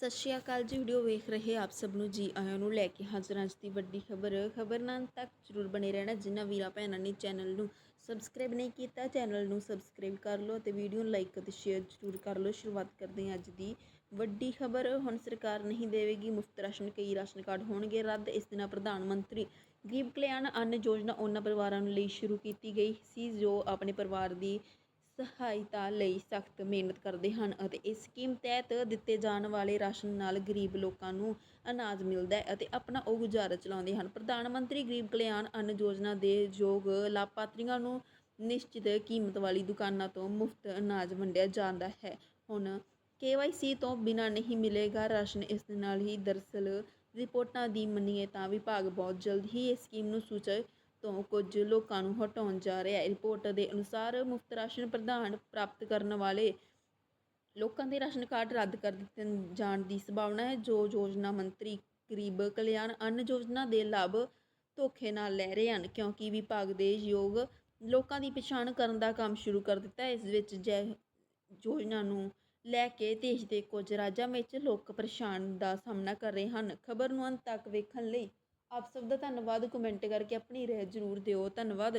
ਸਤਿ ਸ਼੍ਰੀ ਅਕਾਲ ਜੀ ਵੀਡੀਓ ਵੇਖ ਰਹੇ ਆਪ ਸਭ ਨੂੰ। ਜੀ ਆਇਆਂ ਨੂੰ ਲੈ ਕੇ ਹਾਜ਼ਰ ਅੱਜ ਦੀ ਵੱਡੀ ਖਬਰ। ਖਬਰ ਨਾਲ ਤੱਕ ਜਰੂਰ ਬਣੇ ਰਹਿਣਾ। ਜਿਨ੍ਹਾਂ ਵੀਰਾਂ ਭੈਣਾਂ ਨੇ ਚੈਨਲ ਨੂੰ ਸਬਸਕ੍ਰਾਈਬ ਨਹੀਂ ਕੀਤਾ ਚੈਨਲ ਨੂੰ ਸਬਸਕ੍ਰਾਈਬ ਕਰ ਲਓ ਅਤੇ ਵੀਡੀਓ ਨੂੰ ਲਾਈਕ ਅਤੇ ਸ਼ੇਅਰ ਜਰੂਰ ਕਰ ਲਓ। ਸ਼ੁਰੂਆਤ ਕਰਦੇ ਹਾਂ ਅੱਜ ਦੀ ਵੱਡੀ ਖਬਰ। ਹੁਣ ਸਰਕਾਰ ਨਹੀਂ ਦੇਵੇਗੀ ਮੁਫਤ ਰਾਸ਼ਨ, ਕਈ ਰਾਸ਼ਨ ਕਾਰਡ ਹੋਣਗੇ ਰੱਦ। ਇਸ ਦਿਨ ਪ੍ਰਧਾਨ ਮੰਤਰੀ ਗਰੀਬ ਕਲਿਆਣ ਅੰਨ ਯੋਜਨਾ ਉਹਨਾਂ ਪਰਿਵਾਰਾਂ ਲਈ ਸ਼ੁਰੂ ਕੀਤੀ ਗਈ ਸੀ, ਜੋ ਆਪਣੇ ਪਰਿਵਾਰ ਦੀ ਸਹਾਇਤਾ ਲਈ ਸਖਤ ਮਿਹਨਤ ਕਰਦੇ ਹਨ ਅਤੇ ਇਸ ਸਕੀਮ ਤਹਿਤ ਦਿੱਤੇ ਜਾਣ ਵਾਲੇ ਰਾਸ਼ਨ ਨਾਲ ਗਰੀਬ ਲੋਕਾਂ ਨੂੰ ਅਨਾਜ ਮਿਲਦਾ ਹੈ ਅਤੇ ਆਪਣਾ ਉਹ ਗੁਜ਼ਾਰਾ ਚਲਾਉਂਦੇ ਹਨ। ਪ੍ਰਧਾਨ ਮੰਤਰੀ ਗਰੀਬ ਕਲਿਆਣ ਅੰਨ ਯੋਜਨਾ ਦੇ ਯੋਗ ਲਾਭਪਾਤਰੀਆਂ ਨੂੰ ਨਿਸ਼ਚਿਤ ਕੀਮਤ ਵਾਲੀ ਦੁਕਾਨਾਂ ਤੋਂ ਮੁਫਤ ਅਨਾਜ ਵੰਡਿਆ ਜਾਂਦਾ ਹੈ। ਹੁਣ KYC ਤੋਂ ਬਿਨਾਂ ਨਹੀਂ ਮਿਲੇਗਾ ਰਾਸ਼ਨ। ਇਸ ਦੇ ਨਾਲ ਹੀ ਦਰਅਸਲ ਰਿਪੋਰਟਾਂ ਦੀ ਮੰਨੀਏ ਤਾਂ ਵਿਭਾਗ ਬਹੁਤ ਜਲਦ ਹੀ ਇਸ ਸਕੀਮ ਨੂੰ ਸੂਚਿਤ ਤੋਂ ਕੁਝ ਲੋਕਾਂ ਨੂੰ ਹਟਾਉਣ ਜਾ ਰਿਹਾ ਹੈ। ਰਿਪੋਰਟ ਦੇ ਅਨੁਸਾਰ ਮੁਫਤ ਰਾਸ਼ਨ ਪ੍ਰਦਾਨ ਪ੍ਰਾਪਤ ਕਰਨ ਵਾਲੇ ਲੋਕਾਂ ਦੇ ਰਾਸ਼ਨ ਕਾਰਡ ਰੱਦ ਕਰ ਦਿੱਤੇ ਜਾਣ ਦੀ ਸੰਭਾਵਨਾ ਹੈ। ਜੋ ਯੋਜਨਾ ਮੰਤਰੀ ਗਰੀਬ ਕਲਿਆਣ ਅੰਨ ਯੋਜਨਾ ਦੇ ਲਾਭ ਧੋਖੇ ਨਾਲ ਲੈ ਰਹੇ ਹਨ, ਕਿਉਂਕਿ ਵਿਭਾਗ ਦੇ ਯੋਗ ਲੋਕਾਂ ਦੀ ਪਛਾਣ ਕਰਨ ਦਾ ਕੰਮ ਸ਼ੁਰੂ ਕਰ ਦਿੱਤਾ ਹੈ। ਇਸ ਵਿੱਚ ਜੈ ਯੋਜਨਾ ਨੂੰ ਲੈ ਕੇ ਦੇਸ਼ ਦੇ ਕੁਝ ਰਾਜਾਂ ਵਿੱਚ ਲੋਕ ਪਰੇਸ਼ਾਨ ਦਾ ਸਾਹਮਣਾ ਕਰ ਰਹੇ ਹਨ। ਖਬਰ ਨੂੰ ਅੰਤ ਤੱਕ ਵੇਖਣ ਲਈ ਆਪ ਸਭ ਦਾ ਧੰਨਵਾਦ। ਕਮੈਂਟ ਕਰਕੇ ਆਪਣੀ ਰਾਏ ਜ਼ਰੂਰ ਦਿਓ। ਧੰਨਵਾਦ।